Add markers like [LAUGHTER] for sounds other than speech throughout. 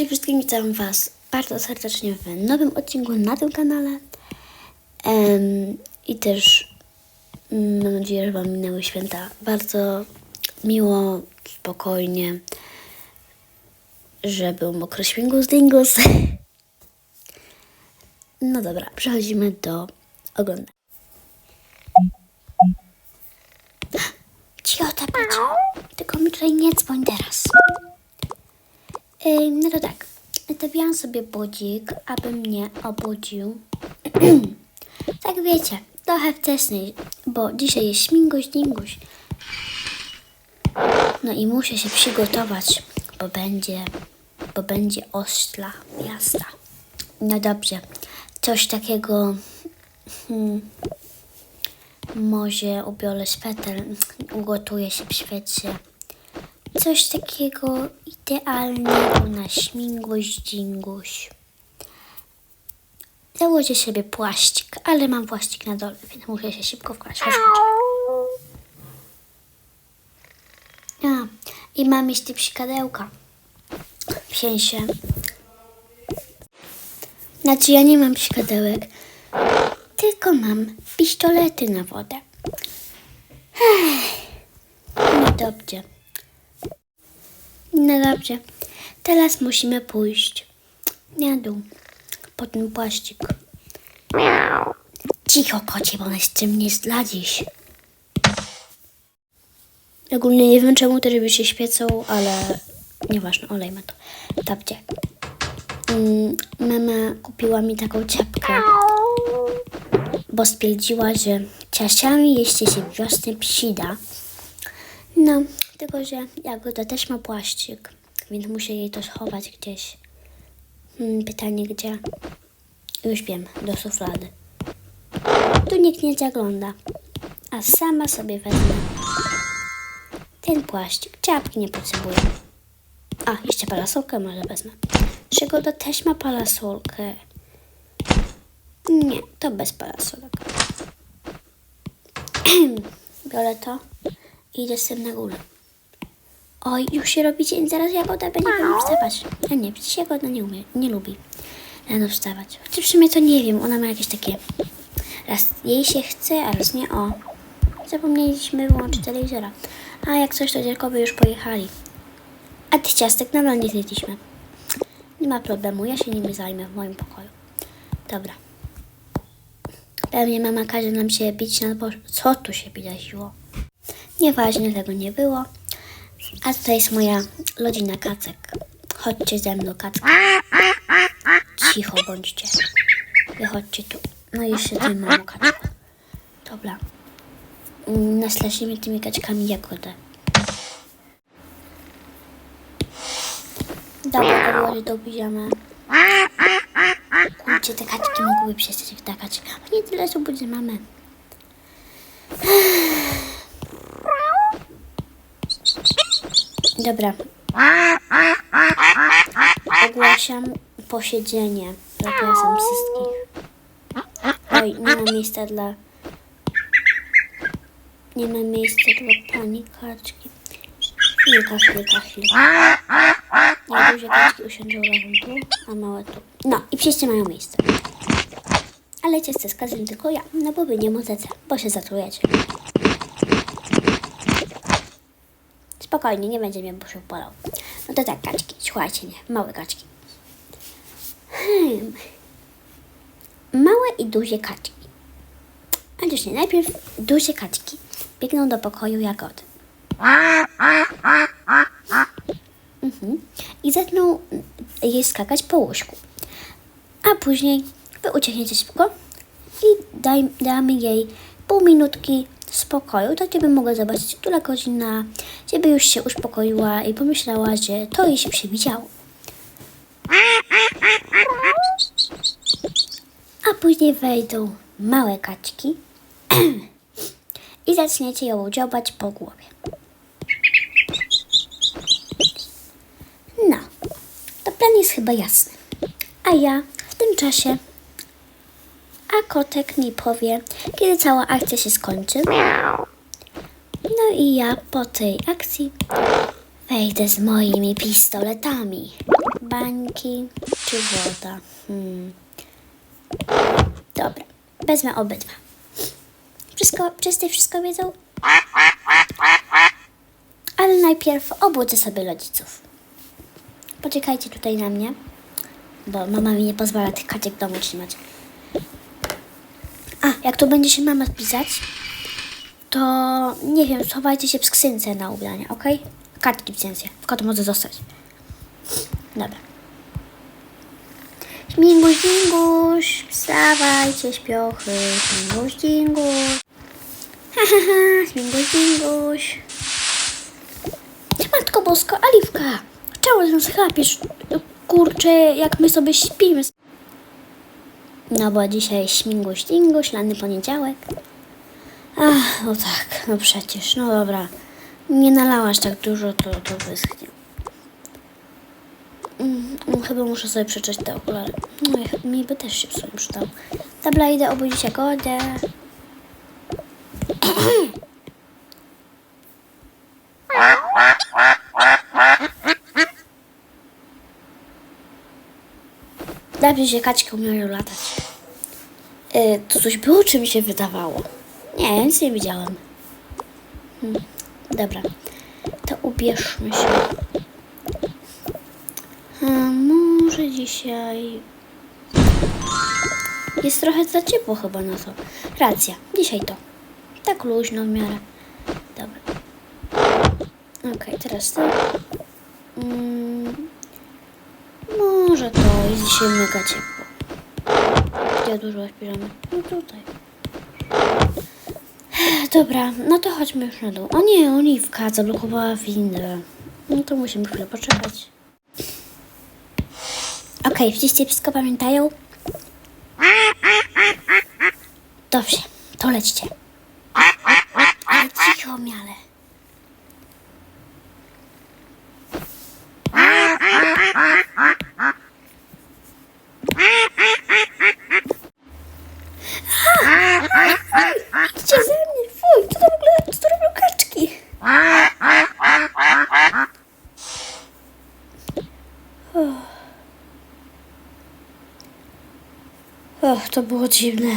Cześć wszystkim, witam Was bardzo serdecznie w nowym odcinku na tym kanale. Em, I też mm, mam nadzieję, że Wam minęły święta bardzo miło, spokojnie, że był mokry śmigus dingus. No dobra, przechodzimy do oglądania. Cicho, tapecie. Tylko mi tutaj nie dzwoń teraz. No to tak. Stawiałam sobie budzik, aby mnie obudził. [CLEARS THROAT] tak wiecie, trochę wcześniej, bo dzisiaj jest śmiguś dinguś. No i muszę się przygotować, bo będzie, bo będzie ośla miasta. No dobrze, coś takiego, hmm, może ubiorę sweter, ugotuję się w świecie. Coś takiego idealnego na śmiguś dzinguś. Założę sobie płaszczyk, ale mam płaszczyk na dole, więc muszę się szybko wkładać. A, i mam jeszcze psikadełka. W sensie. Znaczy ja nie mam psikadełek, tylko mam pistolety na wodę. Ech, No dobrze. No dobrze. Teraz musimy pójść na dół. Po ten płaszczyk. Cicho, kocie, bo jeszcze mnie zdradzisz. Ogólnie nie wiem czemu te ryby się świecą, ale nieważne, olejmy to. Dobrze. Mm, mama kupiła mi taką czapkę, bo stwierdziła, że czasami jeśli się wiosny psida, no, tylko że Jagoda też ma płaszczyk, więc muszę jej to schować gdzieś. Hmm, pytanie gdzie? Już wiem, do szuflady. Tu nikt nie zagląda, a sama sobie wezmę ten płaszczyk. Czapki nie potrzebuję. A, jeszcze parasolkę może wezmę. Przygoda też ma parasolkę. Nie, to bez parasolek. [CLEARS THROAT] Biorę to i idę z tym na górę. Oj, już się robi dzień, zaraz Jagoda będzie po mnie wstawać. A nie, przecież Jagoda nie umie, nie lubi rano wstawać. Chociaż w sumie to nie wiem, ona ma jakieś takie... Raz jej się chce, a raz nie. O, zapomnieliśmy wyłączyć telewizora. A jak coś, to dziadkowie już pojechali. A tych ciastek nadal nie zjedliśmy. Nie ma problemu, ja się nimi zajmę w moim pokoju. Dobra. Pewnie mama każe nam się bić na dworze. Co tu się wydarzyło? Nieważne, tego nie było. A tutaj jest moja rodzina kacek. Chodźcie ze mną, kacki. Cicho bądźcie. Wychodźcie tu. No i jeszcze ty, mamo, kaczku. Dobra. Mm, Naslasimy tymi kaczkami jagodę. Dobra, to było do piżamy. Kurczę, te kaczki mogłyby przestać wtakać. A nie tyle, co będzie mamy. Dobra. Ogłaszam posiedzenie. Zapraszam wszystkich. Oj, nie ma miejsca dla... Nie ma miejsca dla pani kaczki. Chwilka, chwilka, chwilka. Nie duże kaczki usiądą razem tu, a małe tu. No i wszyscy mają miejsce. Ale cię z tylko ja, no bo wy nie możecie, bo się zatrujecie. Spokojnie, nie będzie mnie buszył polał. No to tak, kaczki, słuchajcie mnie, małe kaczki. Hmm. Małe i duże kaczki. A też nie, najpierw duże kaczki biegną do pokoju jagody. Mhm. I zaczną jej skakać po łóżku. A później wy uciekniecie szybko i daj, damy jej pół minutki spokoju, tak żeby mogła zobaczyć, która godzina, żeby już się uspokoiła i pomyślała, że to jej się przewidziało. A później wejdą małe kaczki [CLEARS THROAT] i zaczniecie ją dziobać po głowie. No, to plan jest chyba jasny. A ja w tym czasie, a kotek mi powie, kiedy cała akcja się skończy. I ja po tej akcji wejdę z moimi pistoletami. bańki czy woda? Hmm. Dobra, wezmę obydwa. Wszystko, wszyscy wszystko wiedzą? Ale najpierw obudzę sobie rodziców. Poczekajcie tutaj na mnie, bo mama mi nie pozwala tych kaczek w domu trzymać. A, jak tu będzie się mama spisać, to nie wiem, schowajcie się w skrzynce na ubrania, ok? Kartki w sensie, kot może zostać. Dobra. Śmiguś, śmiguś, wstawajcie śpiochy, śmiguś, śmiguś. Ha, ha, ha, śmiguś, śmiguś. Matko Bosko, Aliwka, czemu nas chlapiesz? Kurczę, jak my sobie śpimy. No bo dzisiaj śmigus, śmigus, lany poniedziałek. Ach, no tak, no przecież, no dobra. Nie nalałaś tak dużo, to, to wyschnie. Mm, mm, chyba muszę sobie przeczytać te okulary. No ch- mi by też się w sumie przydał. Dobra, idę obudzić Jagodę. Dobrze, że kaczki umieją latać. Y, to coś było, czy mi się wydawało? Nie, nic nie widziałem. Hmm, dobra, to ubierzmy się. A może dzisiaj... Jest trochę za ciepło chyba na to. Racja, dzisiaj to. Tak luźno w miarę. Dobra. Okej, teraz ty. Mm, może to jest dzisiaj mega ciepło. Gdzie odłożyłaś piżamę? No tutaj. Dobra, no to chodźmy już na dół. O nie, Oliwka zablokowała windę. No to musimy chwilę poczekać. Okej, wszyscy wszystko pamiętają? Dobrze, to lećcie. Ale cicho, miale. Idźcie ze mnie, fuj, co to w ogóle, co to robią kaczki? Och, to było dziwne.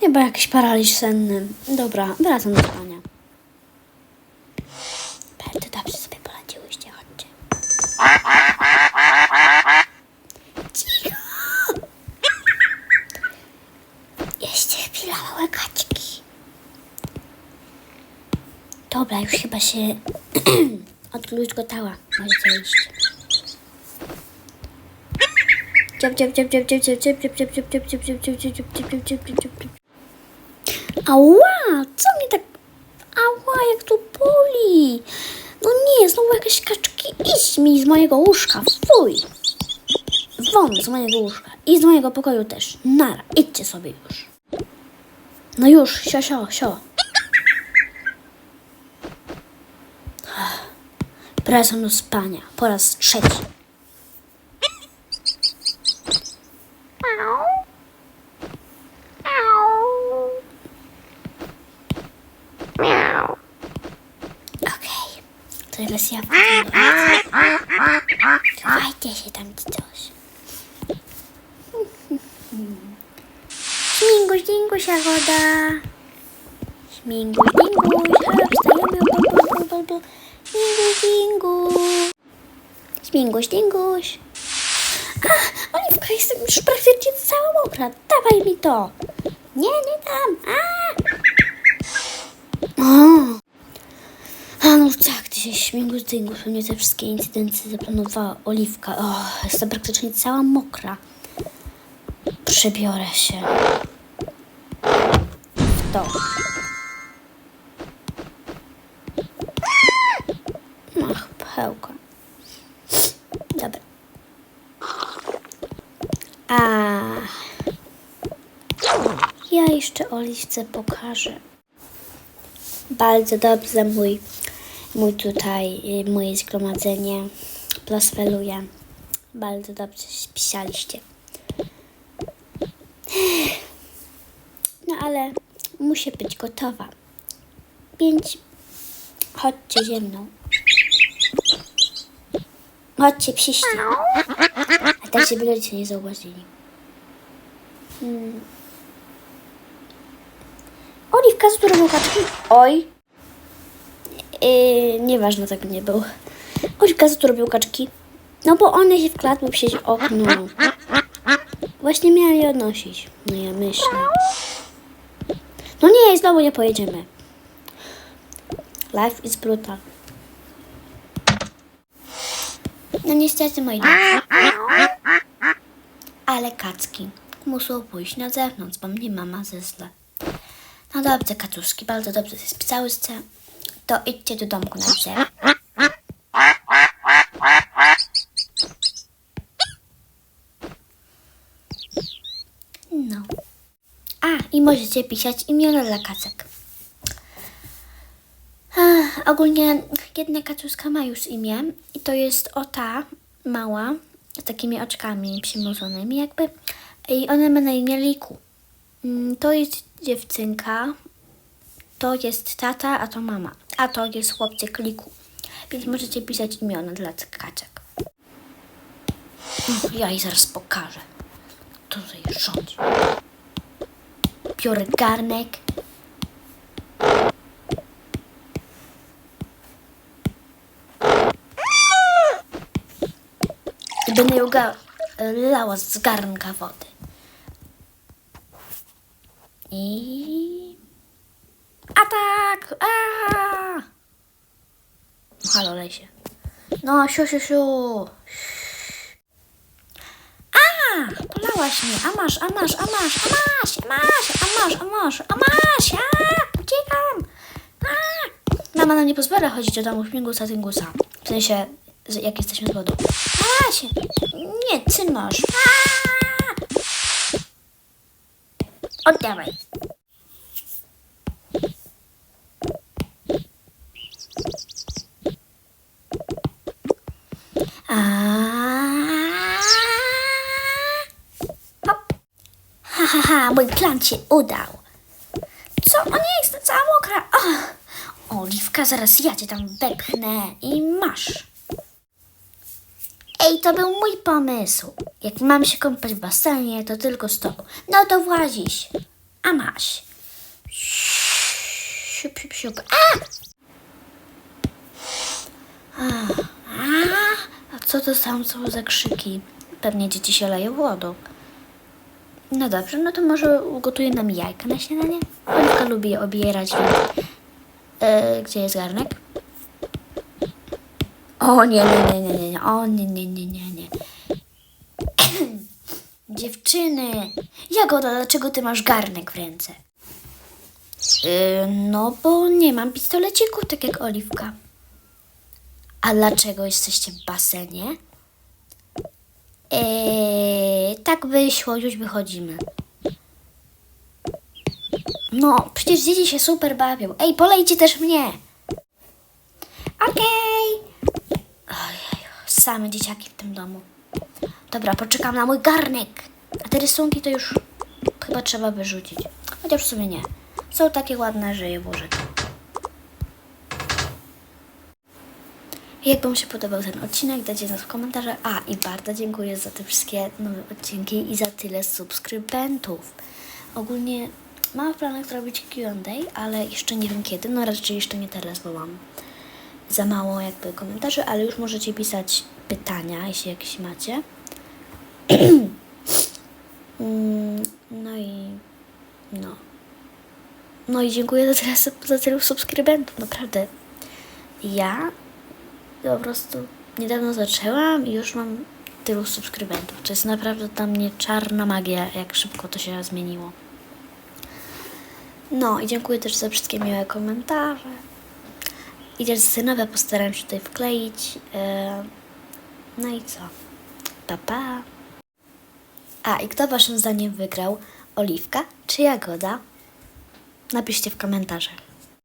Chyba jakiś paraliż senny. Dobra, wracam do spania. Bardzo dobrze sobie poradziłyście, chodźcie. Cicho! Jeszcze chwila, małe kaczki. Dobra, już chyba się [CLEARS THROAT] odkluzgotała. Możecie iść. Ała! Co mnie tak... Ała, jak tu boli! No nie, znowu jakieś kaczki. Idź mi z mojego łóżka, fuj! Won z mojego łóżka i z mojego pokoju też. Nara, idźcie sobie już. No już, sio, sio, sio. Wracam do spania po raz trzeci. Okay. To ile się Chowajcie się tam coś. Śminguś, dinguś, agoda. Śminguś, dinguś, ale wstajemy. A, Oliwka, jestem już praktycznie cała mokra. Dawaj mi to. Nie, nie dam. A! O. A no tak, dzisiaj śmigus dyngus, pewnie te wszystkie incydencje zaplanowała Oliwka. O, jestem praktycznie cała mokra. Przebiorę się. W to. Ach, pchełka. Dobra. A. Ja jeszcze Oliwce pokażę bardzo dobrze mój, mój tutaj, y, moje zgromadzenie prosperuje. Bardzo dobrze spisaliście. No ale muszę być gotowa. Więc chodźcie ze mną. Chodźcie, psiści. A tak, żeby rodzice nie zauważyli. Hmm. Oliwka, z którą kaczki? Oj. Yy, nieważne, tak nie było. Oliwka, z którą kaczki? No bo one się wkradły przez okno. Właśnie miałam je odnosić. No ja myślę. No nie, znowu nie pojedziemy. Life is brutal. No niestety, moi. Ale kacki muszą pójść na zewnątrz, bo mnie mama zesla. No dobrze, kacuszki, bardzo dobrze się spisałyście. To idźcie do domku na drzewo. No. A, i możecie pisać imiona dla kacek. Ech, ogólnie jedna kacuska ma już imię i to jest o ta mała z takimi oczkami przymrużonymi jakby i ona ma na imię Liku. Mm, To jest dziewczynka, to jest tata, a to mama, a to jest chłopczyk Liku. Więc możecie pisać imiona dla kaczek. Mm, Ja jej zaraz pokażę. Kto tutaj rządzi. Biorę garnek. I będę ją lała z garnka wody. I... Atak! Aaa! No, Halo. No, siu, siu, siu. A, polałaś mnie. A masz, a masz, a masz, a masz, a masz, a masz, a masz, a masz. A, uciekam. Mama nam nie pozwala chodzić do domu śmigusa tyngusa. W sensie, jak jesteśmy z wodą. A, się. Nie, ty masz. Oddawaj. A. Hop. Ha, ha, ha, mój plan się udał. Co? O nie, jestem cała mokra. Ach. Oliwka, zaraz ja cię tam wepchnę i masz. Ej, to był mój pomysł. Jak mam się kąpać w basenie, to tylko z tobą. No to włazisz. A masz. Siup, siup, siup. A! A, co to tam są za krzyki? Pewnie dzieci się leją wodą. No dobrze, no to może ugotuję nam jajka na śniadanie? Oliwka lubi je obierać, więc... E, gdzie jest garnek? O nie, nie, nie, nie, nie, o nie, nie, nie, nie, nie. [CLEARS THROAT] Dziewczyny, Jagoda, dlaczego ty masz garnek w ręce? Yy, no, bo nie mam pistoleciku, tak jak Oliwka. A dlaczego jesteście w basenie? Eee, tak wyszło, już wychodzimy. No, przecież dzieci się super bawią. Ej, polejcie też mnie. Okej. Ojej, same dzieciaki w tym domu. Dobra, poczekam na mój garnek. A te rysunki to już chyba trzeba wyrzucić. Chociaż w sumie nie. Są takie ładne, że je włożę. Jak Wam się podobał ten odcinek, dajcie znać w komentarzach. A, i bardzo dziękuję za te wszystkie nowe odcinki i za tyle subskrybentów. Ogólnie mam w planach zrobić Q&A, ale jeszcze nie wiem kiedy. No raczej jeszcze nie teraz, bo mam za mało jakby komentarzy, ale już możecie pisać pytania, jeśli jakieś macie. [CLEARS THROAT] Mm, no i no. No i dziękuję za tyle, za tylu subskrybentów, naprawdę. Ja po prostu niedawno zaczęłam i już mam tylu subskrybentów. To jest naprawdę dla mnie czarna magia, jak szybko to się zmieniło. No i dziękuję też za wszystkie miłe komentarze. I też synowe postaram się tutaj wkleić. E, No i co? Pa, pa. A i kto waszym zdaniem wygrał? Oliwka czy Jagoda? Napiszcie w komentarzach.